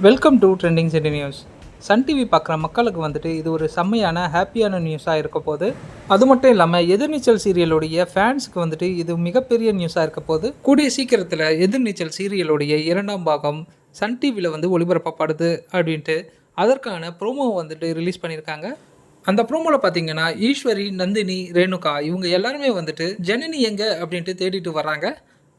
Welcome to trending city news Sun TV பார்க்குற மக்களுக்கு வந்துட்டு இது ஒரு செம்மையான ஹாப்பியான நியூஸாக இருக்க போது அது மட்டும் இல்லாமல் எதிர்நீச்சல் சீரியலுடைய ஃபேன்ஸுக்கு வந்துட்டு இது மிகப்பெரிய நியூஸாக இருக்க போது கூடிய சீக்கிரத்தில் எதிர்நீச்சல் சீரியலுடைய இரண்டாம் பாகம் சன் டிவியில் வந்து ஒளிபரப்பப்படுது அப்படின்ட்டு அதற்கான ப்ரோமோ வந்துட்டு ரிலீஸ் பண்ணியிருக்காங்க. அந்த ப்ரோமோவில் பார்த்தீங்கன்னா ஈஸ்வரி நந்தினி ரேணுகா இவங்க எல்லாருமே வந்துட்டு ஜனனி எங்கே? அப்படின்ட்டு தேடிட்டு வராங்க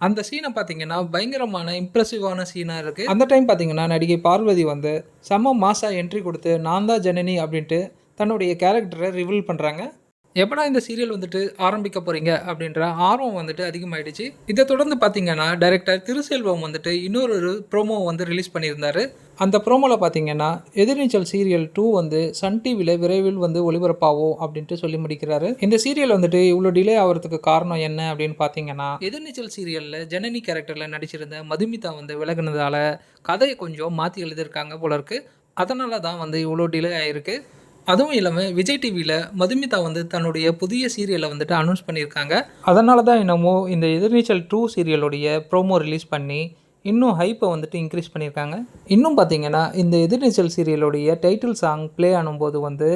அந்த சீனை பார்த்தீங்கன்னா பயங்கரமான இம்ப்ரெசிவான சீனாக இருக்குது அந்த டைம் பார்த்தீங்கன்னா நடிகை பார்வதி வந்து செம்ம மாசாக என்ட்ரி கொடுத்து நான் தான் ஜனனி அப்படின்ட்டு தன்னுடைய கேரக்டரை ரிவீல் பண்ணுறாங்க எப்படா இந்த சீரியல் வந்துட்டு ஆரம்பிக்க போகிறீங்க அப்படின்ற ஆர்வம் வந்துட்டு அதிகமாயிடுச்சு. இதை தொடர்ந்து பார்த்தீங்கன்னா டைரக்டர் திருசெல்வம் வந்துட்டு இன்னொரு ப்ரோமோ வந்து ரிலீஸ் பண்ணியிருந்தாரு. அந்த ப்ரோமோவில் பார்த்தீங்கன்னா எதிர்நீச்சல் சீரியல் டூ வந்து சன் டிவியில் விரைவில் வந்து ஒளிபரப்பாகும் அப்படின்ட்டு சொல்லி முடிக்கிறாரு. இந்த சீரியல் வந்துட்டு இவ்வளோ டிலே ஆகிறதுக்கு காரணம் என்ன அப்படின்னு பார்த்தீங்கன்னா எதிர்நீச்சல் சீரியலில் ஜனனி கேரக்டரில் நடிச்சிருந்த மதுமிதா வந்து விலகுனதால கதையை கொஞ்சம் மாற்றி எழுதியிருக்காங்க போல இருக்கு. அதனால தான் வந்து இவ்வளோ டிலே ஆயிருக்கு. அதுவும் இல்லாமல் விஜய் டிவியில் மதுமிதா வந்து தன்னுடைய புதிய சீரியலை வந்துட்டு அனௌன்ஸ் பண்ணியிருக்காங்க. அதனால தான் என்னமோ இந்த எதிர்நீச்சல் டூ சீரியலுடைய ப்ரோமோ ரிலீஸ் பண்ணி இன்னும் ஹைப்பை வந்துட்டு இன்க்ரீஸ் பண்ணியிருக்காங்க. இன்னும் பார்த்தீங்கன்னா இந்த எதிர்நீச்சல் சீரியலுடைய டைட்டில் சாங் ப்ளே ஆனும்போது வந்து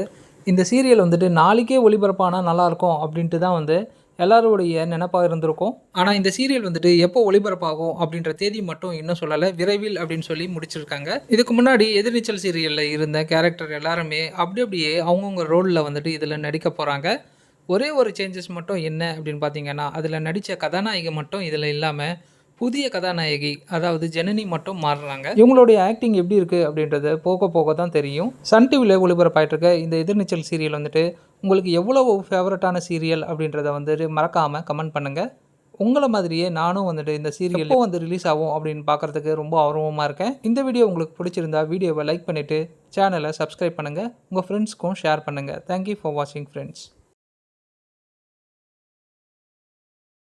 இந்த சீரியல் வந்துட்டு நாளைக்கே ஒளிபரப்பானால் நல்லாயிருக்கும் அப்படின்ட்டு தான் வந்து எல்லாருடைய நினப்பாக இருந்திருக்கும். ஆனால் இந்த சீரியல் வந்துட்டு எப்போ ஒளிபரப்பாகும் அப்படின்ற தேதி மட்டும் இன்னும் சொல்லலை. விரைவில் அப்படின்னு சொல்லி முடிச்சிருக்காங்க. இதுக்கு முன்னாடி எதிர்நீச்சல் சீரியலில் இருந்த கேரக்டர் எல்லாருமே அப்படி அப்படியே அவங்கவுங்க ரோலில் வந்துட்டு இதில் நடிக்க போகிறாங்க ஒரே ஒரு சேஞ்சஸ் மட்டும் என்ன அப்படின்னு பார்த்தீங்கன்னா அதில் நடித்த கதாநாயகி மட்டும் இதில் இல்லாமல் புதிய கதாநாயகி அதாவது ஜனனி மட்டும் மாறுறாங்க. இவங்களுடைய ஆக்டிங் எப்படி இருக்குது அப்படின்றது போக போக தான் தெரியும். சன் டிவியில் ஒளிபரப்பாயிட்டு இருக்க இந்த எதிர்நீச்சல் சீரியல் வந்துட்டு உங்களுக்கு எவ்வளவு ஃபேவரட்டான சீரியல் அப்படின்றத வந்துட்டு மறக்காமல் கமெண்ட் பண்ணுங்கள் உங்களை மாதிரியே நானும் வந்துட்டு இந்த சீரியல் எப்போ வந்து ரிலீஸ் ஆகும் அப்படின்னு பார்க்குறதுக்கு ரொம்ப ஆர்வமாக இருக்கேன். இந்த வீடியோ உங்களுக்கு பிடிச்சிருந்தா வீடியோவை லைக் பண்ணிவிட்டு சேனலை சப்ஸ்கிரைப் பண்ணுங்கள் உங்கள் ஃப்ரெண்ட்ஸ்க்கும் ஷேர் பண்ணுங்கள் தேங்க்யூ ஃபார் வாட்சிங் ஃப்ரெண்ட்ஸ்